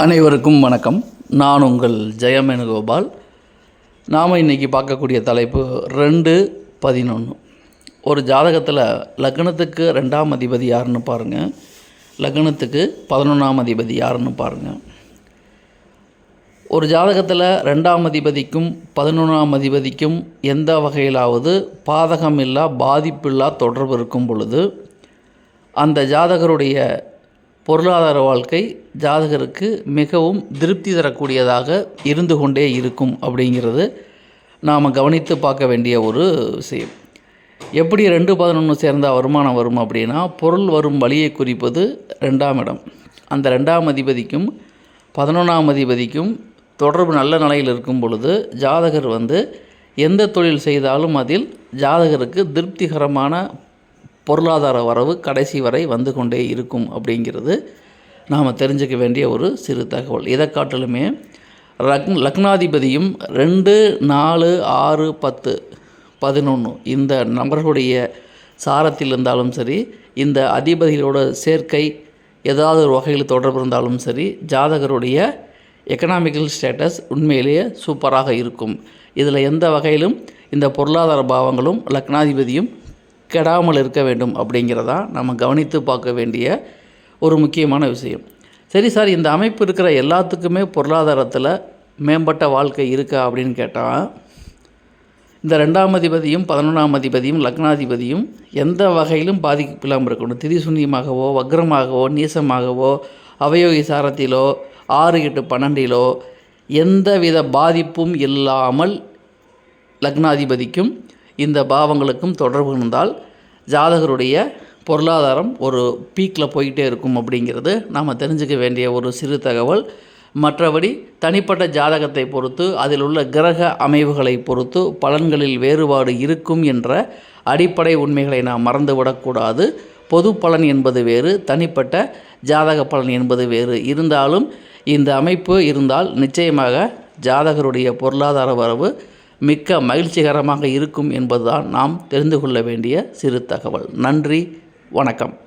அனைவருக்கும் வணக்கம். நான் உங்கள் ஜெயமேனுகோபால். நாம் இன்றைக்கி பார்க்கக்கூடிய தலைப்பு ரெண்டு பதினொன்று ஒரு ஜாதகத்தில் லக்னத்துக்கு ரெண்டாம் அதிபதி யாருன்னு பாருங்கள் லக்னத்துக்கு பதினொன்றாம் அதிபதி யாருன்னு பாருங்கள் ஒரு ஜாதகத்தில் ரெண்டாம் அதிபதிக்கும் பதினொன்றாம் அதிபதிக்கும் எந்த வகையிலாவது பாதகமில்லா பாதிப்பில்லா தொடர்பு இருக்கும் பொழுது அந்த ஜாதகருடைய பொருளாதார வாழ்க்கை ஜாதகருக்கு மிகவும் திருப்தி தரக்கூடியதாக இருந்து கொண்டே இருக்கும் அப்படிங்கிறது நாம் கவனித்து பார்க்க வேண்டிய ஒரு விஷயம். எப்படி ரெண்டு பதினொன்று சேர்ந்தால் வருமானம் வரும் அப்படின்னா பொருள் வரும் வழியை குறிப்பது ரெண்டாம் இடம். அந்த ரெண்டாம் அதிபதிக்கும் பதினொன்றாம் அதிபதிக்கும் தொடர்பு நல்ல நிலையில் இருக்கும் பொழுது ஜாதகர் வந்து எந்த தொழில் செய்தாலும் அதில் ஜாதகருக்கு திருப்திகரமான பொருளாதார வரவு கடைசி வரை வந்து கொண்டே இருக்கும் அப்படிங்கிறது நாம் தெரிஞ்சுக்க வேண்டிய ஒரு சிறு தகவல். இதை காட்டிலுமே லக் லக்னாதிபதியும் ரெண்டு நாலு ஆறு பத்து பதினொன்று இந்த நபர்களுடைய சாரத்தில் இருந்தாலும் சரி இந்த அதிபதிகளோட சேர்க்கை ஏதாவது ஒரு வகையில் தொடர்பு இருந்தாலும் சரி ஜாதகருடைய எக்கனாமிக்கல் ஸ்டேட்டஸ் உண்மையிலேயே சூப்பராக இருக்கும். இதில் எந்த வகையிலும் இந்த பொருளாதார பாவங்களும் லக்னாதிபதியும் கெடாமல் இருக்க வேண்டும் அப்படிங்கிறதா நம்ம கவனித்து பார்க்க வேண்டிய ஒரு முக்கியமான விஷயம். சரி சார் இந்த அமைப்பு இருக்கிற எல்லாத்துக்குமே பொருளாதாரத்தில் மேம்பட்ட வாழ்க்கை இருக்கா அப்படின்னு கேட்டால் இந்த ரெண்டாம் அதிபதியும் பதினொன்றாம் அதிபதியும் லக்னாதிபதியும் எந்த வகையிலும் பாதிப்பில்லாமல் இருக்கணும். திதிசூன்யமாகவோ வக்ரமாகவோ நீசமாகவோ அவயோகி சாரத்திலோ ஆறு எட்டு பன்னெண்டிலோ எந்தவித பாதிப்பும் இல்லாமல் லக்னாதிபதிக்கும் இந்த பாவங்களுக்கும் தொடர்பு இருந்தால் ஜாதகருடைய பொருளாதாரம் ஒரு பீக்கில் போய்கிட்டே இருக்கும் அப்படிங்கிறது நாம் தெரிஞ்சுக்க வேண்டிய ஒரு சிறு தகவல். மற்றபடி தனிப்பட்ட ஜாதகத்தை பொறுத்து அதில் உள்ள கிரக அமைவுகளை பொறுத்து பலன்களில் வேறுபாடு இருக்கும் என்ற அடிப்படை உண்மைகளை நாம் மறந்துவிடக்கூடாது. பொது பலன் என்பது வேறு தனிப்பட்ட ஜாதக பலன் என்பது வேறு. இருந்தாலும் இந்த அமைப்பு இருந்தால் நிச்சயமாக ஜாதகருடைய பொருளாதார வரவு மிக்க மகிழ்ச்சிகரமாக இருக்கும் என்பதுதான் நாம் தெரிந்து கொள்ள வேண்டிய சிறு தகவல். நன்றி வணக்கம்.